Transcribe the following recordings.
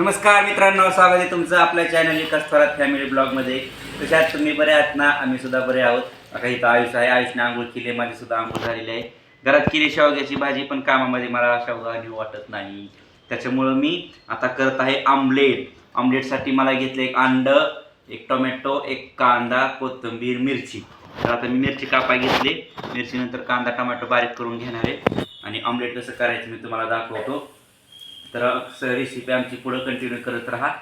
नमस्कार मित्रांनो स्वागत आहे तुमचं आपल्या चॅनल एकाच थोरात फॅमिली ब्लॉगमध्ये तशात तुम्ही बरे आहात ना? आम्ही सुद्धा बरे आहोत. आता इथं आयुष आहे. आयुषने आंघोळ केली माझी सुद्धा आंघोळ झालेली आहे. घरात केली शेवग्याची भाजी पण कामामध्ये मला शेवगा आणि वाटत नाही. त्याच्यामुळं मी आता करत आहे आमलेट. आमलेटसाठी मला घेतलं एक अंडं एक टोमॅटो एक कांदा कोथिंबीर मिरची. तर आता मी मिरची कापाय घेतली. मिरचीनंतर कांदा टोमॅटो बारीक करून घेणार आहे. आणि ऑमलेट कसं करायचं मी तुम्हाला दाखवतो. तर रेसिपी आमची पुढं कंटिन्यू करत राहा.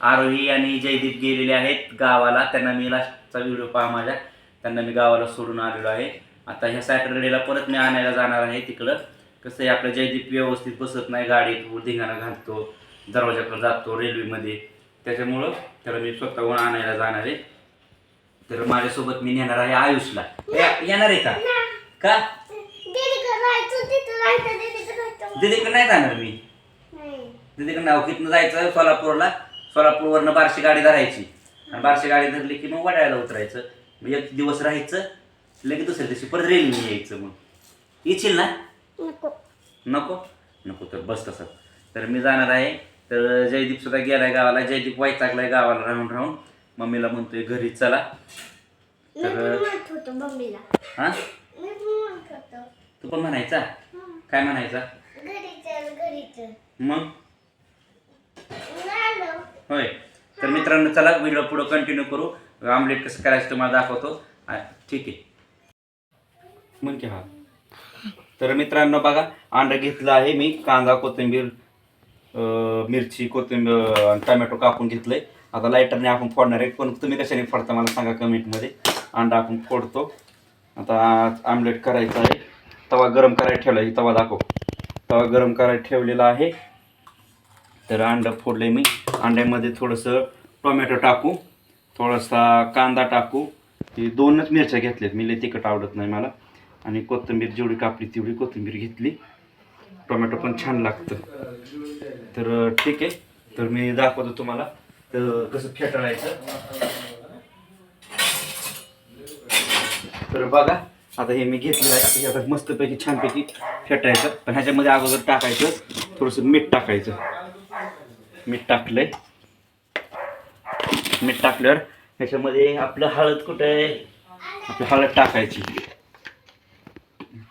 आरोही आणि जयदीप गेलेले आहेत गावाला. त्यांना मी लास्टचा व्हिडिओ पहा माझ्या. त्यांना मी गावाला सोडून आलेलो आहे. आता ह्या सॅटर्डेला परत मी आणायला जाणार आहे तिकडं. कसं आहे आपलं जयदीप व्यवस्थित बसत नाही. गाडीत धिंगाणा घालतो दरवाजाकडे जातो रेल्वेमध्ये त्याच्यामुळं त्याला मी स्वतःहून आणायला जाणार आहे. तर माझ्यासोबत मी नेणार आहे आयुषला. येणार आहे का? का? दीदीकडे नाही जाणार मी. तिकडे नाव कितनं जायचं सोलापूरला. सोलापूरवरनं बारशी गाडी धरायची. आणि बारशी गाडी धरली की मग वडाळ्याला उतरायचं. मग एक दिवस राहायचं लगेच दुसऱ्या दिवशी परत रेल्वे यायचं मग. येशील ना? नको. नको? तर बस तसं. तर मी जाणार आहे. तर जयदीप सुद्धा गेलाय गावाला. जयदीप वैतागलाय गावाला राहून राहून. मम्मीला म्हणतोय घरी चला. तर हा? तू पण म्हणायचा? काय म्हणायचा? मग? होय. तर मित्रांनो चला व्हिडिओ पुढं कंटिन्यू करू. आमलेट कसं करायचं तुम्हाला दाखवतो. ठीक आहे. मग की हा. तर मित्रांनो बघा अंडा घेतलं आहे मी. कांदा कोथिंबीर मिरची कोथिंबीर अं, टमॅटो कापून घेतलंय. आता लायटरने आपण फोडणार आहे. पण तुम्ही कशाने फोडता मला सांगा कमेंटमध्ये. अंडा आपण फोडतो. आता आमलेट करायचं आहे. तवा गरम करायला ठेवला आहे. तवा दाखव. तवा गरम करायला ठेवलेला आहे. तर अंडं फोडले मी. अंड्यामध्ये थोडंसं टोमॅटो टाकू. थोडासा कांदा टाकू. हे दोनच मिरच्या घेतल्यात. मी लई तिखट आवडत नाही मला. आणि कोथिंबीर जेवढी कापली तेवढी कोथिंबीर घेतली. टोमॅटो पण छान लागतं. तर ठीक आहे. तर मी दाखवतो तुम्हाला. तर कसं फेटाळायचं. तर बघा आता हे मी घेतलेलं आहे. आता हे आता मस्तपैकी छानपैकी फेटायचं. पण ह्याच्यामध्ये अगोदर टाकायचं. थोडंसं मीठ टाकायचं. मीठ टाकलंय. मीठ टाकल्यावर ह्याच्यामध्ये आपलं हळद कुठं आहे? आपली हळद टाकायची.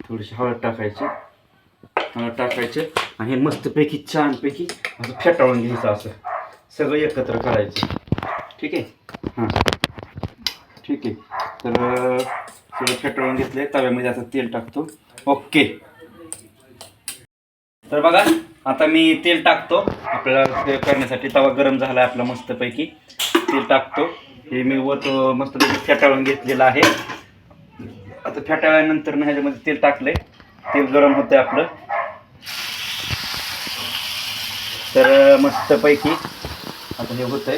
थोडीशी हळद टाकायची. हळद टाकायचं आणि हे मस्तपैकी छानपैकी असं फेटाळून घ्यायचं असं. सगळं एकत्र करायचं. ठीक आहे? हां. ठीक आहे. तर थोडं फेटाळून घेतलंय. तव्यामध्ये असं तेल टाकतो. ओके. तर बघा आता मी तेल टाकतो. आपल्याला ते करण्यासाठी तवा गरम झाला आपला मस्तपैकी. तेल टाकतो. हे मी वत मस्तपैकी फेटाळून घेतलेलं आहे. आता फेटाळल्यानंतर ना ह्याच्यामध्ये तेल टाकलंय. तेल गरम होतंय आपलं. तर मस्तपैकी आता हे होतंय.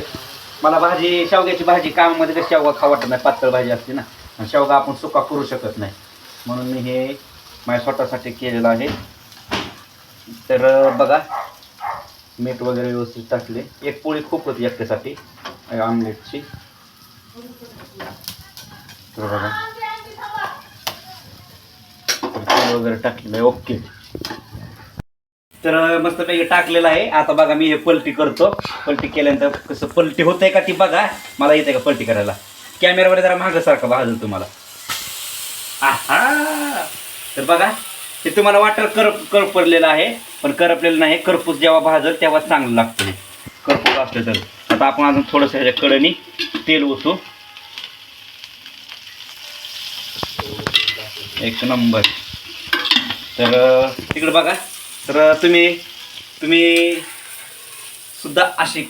मला भाजी शेवग्याची भाजी कामामध्ये कशी शेवगा खाऊ वाटत नाही. पातळ भाजी असते ना. आणि शेवगा आपण सुका करू शकत नाही. म्हणून मी हे माझ्या स्वतःसाठी केलेलं आहे. तर बघा. मीठ वगैरे व्यवस्थित टाकले. एक पोळी खूप होती एकट्यासाठी. आमलेटची. तर बघा. वगैरे टाकलेलं आहे ओके. तर मस्त पैकी टाकलेलं आहे. आता बघा मी हे पलटी करतो. पलटी केल्यानंतर कसं पलटी होतंय का ती बघा. मला येते का पलटी करायला? कॅमेरावर जरा मागं सारखं भाजल तुम्हाला. आहा! तर बघा. हे तुम्हाला वाटर कर करपडलेलं आहे. पण करपलेलं नाही करपूस जेव्हा भाजल तेव्हा चांगलं लागतं हे. करपूस असलं तर. आता आपण अजून थोडंसं ह्याच्या कडनी तेल ओसू एक नंबर. तर तिकडे बघा. तर तुम्ही तुम्ही सुद्धा अशी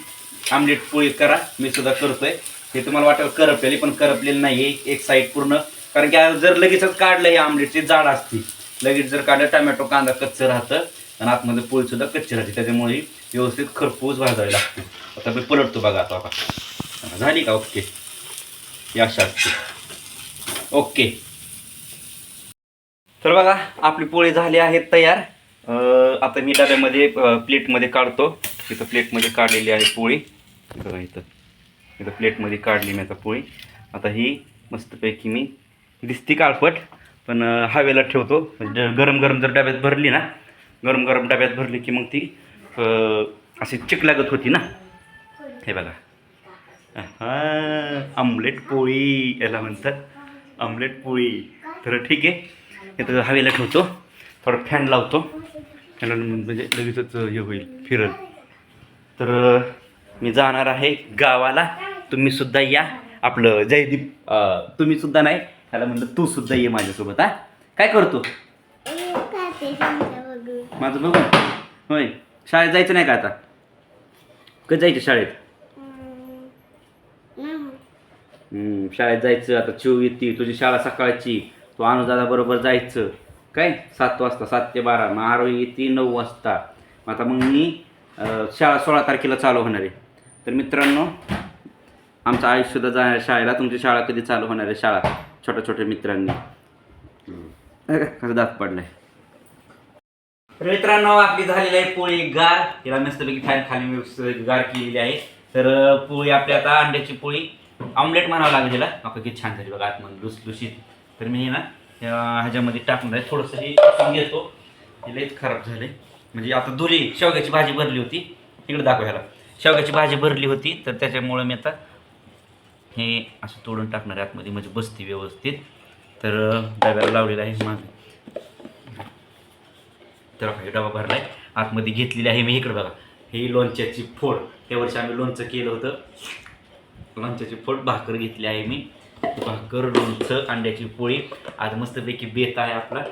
आमलेट पोळी करा. मी सुद्धा करतोय. हे तुम्हाला वाटेल करपलेली पण करपलेली नाही आहे एक साईड पूर्ण. कारण की जर लगेचच काढलं हे आमलेटची जाड असते. लगेच जर काढलं टमॅटो कांदा कच्चं राहतं आणि आतमध्ये पोळी सुद्धा कच्ची राहते. त्याच्यामुळे व्यवस्थित खरपूस भाजावी लागते. आता मी पलटतो बघा आता आता झाली का? ओके. या अशा ओके. तर बघा आपली पोळी झाली आहे तयार. आता मी डब्यामध्ये प्लेटमध्ये काढतो. इथं प्लेटमध्ये काढलेली आहे पोळी. हे बघा इथं. इथं प्लेटमध्ये काढली मी आता पोळी. आता ही मस्तपैकी मी दिसती काळपट. पण हवेला ठेवतो. म्हणजे गरम गरम जर डब्यात भरली ना गरम गरम डब्यात भरली की मग ती अशी चिक लागत होती ना. हे बघा. हा आमलेट पोळी याला म्हणतात. आमलेट पोळी. तर ठीक आहे. तर हवेला ठेवतो. थोडं फॅन लावतो. फॅन म्हणजे लगेचच हे होईल फिरल. तर मी जाणार आहे गावाला. तुम्ही सुद्धा या. आपलं जयदीप तुम्हीसुद्धा तुम्ही सुद्धा नाही त्याला म्हणलं तू सुद्धा ये माझ्यासोबत हा? काय करतो? माझं बघू. होय. शाळेत जायचं नाही का आता? कधी जायचं शाळेत? शाळेत जायचं. आता चिव येते तुझी शाळा सकाळची. तू अनुदादा बरोबर जायचं. काय? सात वाजता सात ते बारा. मग आरोही येते नऊ वाजता. मग आता मग मी शाळा सोळा तारखेला चालू होणार आहे. तर मित्रांनो आमचं आयुष्य सुद्धा जाणार शाळेला तुमची शाळा कधी चालू होणार आहे? शाळा. छोट्या छोट्या मित्रांनी दात पडलाय. तर मित्रांनो आपली झालेली आहे पोळी गार. तिला मस्तपैकी फॅन खाली मी गार केलेली आहे. तर पोळी आपली आता अंड्याची पोळी. ऑमलेट म्हणावं लागेल तिला. आपण किती छान झाली बघा आतमध्ये लुसलुशीत तर मी हे ना ह्याच्यामध्ये टाकून आहे थोडंसं हे घेतो. हे लईच खराब झाले. म्हणजे आता दुरी शेवग्याची भाजी भरली होती. इकडे दाखव ह्याला. शेवग्याची भाजी भरली होती. तर त्याच्यामुळं मी आता हे असं तोडून टाकणार आहे आतमध्ये म्हणजे बसते व्यवस्थित. तर डब्याला लावलेलं आहे माझं. तर बघा, हे डबा भरलाय. आतमध्ये घेतलेली आहे मी इकडे बघा. ही लोणच्याची फोड. त्या वर्षी आम्ही लोणचं केलं होतं. लोणच्याची फोड भाकर घेतली आहे मी. भाकर लोणचं अंड्याची पोळी. आज मस्तपैकी बेत आहे आपला.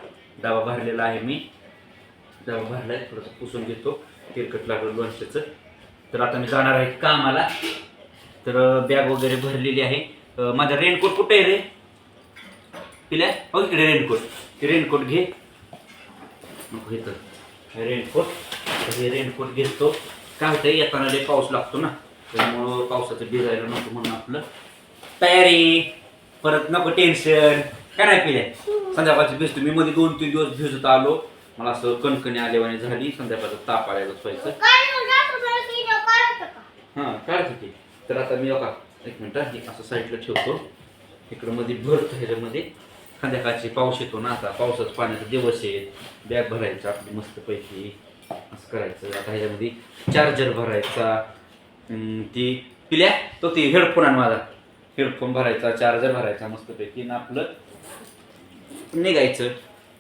डबा भरलेला आहे मी. डबा आहे थोडंसं पुसून घेतो. तिरकट लागलं लोणच्याचं. तर आता मी जाणार आहे कामाला. तर बॅग वगैरे भरलेली आहे. माझा रेनकोट कुठे आहे रे? पिल्या? हो इकडे रेनकोट ते रेनकोट घे. हे रेनकोट तर हे रेनकोट घेतो. काय होतं येताना लय पाऊस लागतो ना. त्यामुळं पावसाचं भिजायला नको म्हणून आपलं तयारी. परत नको टेन्शन काय नाही पिल्या? संध्याकाळची भिजतो. मी मध्ये दोन तीन दिवस भिजत आलो. मला असं कणकणी आल्यावानी झाली. संध्याकाळचं ताप आल्याला व्हायचं. हां काढत होती. तर आता मी बघा एक मिनटं हे असं साईडला ठेवतो. इकडं मध्ये भरतो ह्याच्यामध्ये संध्याकाळची पाऊस येतो ना आता पावसाचं पाण्याचा दिवस आहे. बॅग भरायचा आपली मस्तपैकी असं करायचं. आता ह्याच्यामध्ये चार्जर भरायचा. ती पिल्या तो ती हेडफोन आण माझा. हेडफोन भरायचा चार्जर भरायचा मस्तपैकी. ना आपलं निघायचं.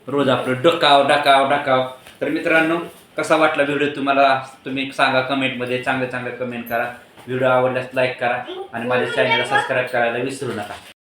रोज आपलं डकाव डकाव डकाव. तर मित्रांनो कसा वाटला व्हिडिओ तुम्हाला? तुम्ही सांगा कमेंटमध्ये चांगले चांगले कमेंट करा. व्हिडिओ आवडल्यास लाईक करा आणि माझ्या चॅनलला सबस्क्राईब करायला विसरू नका.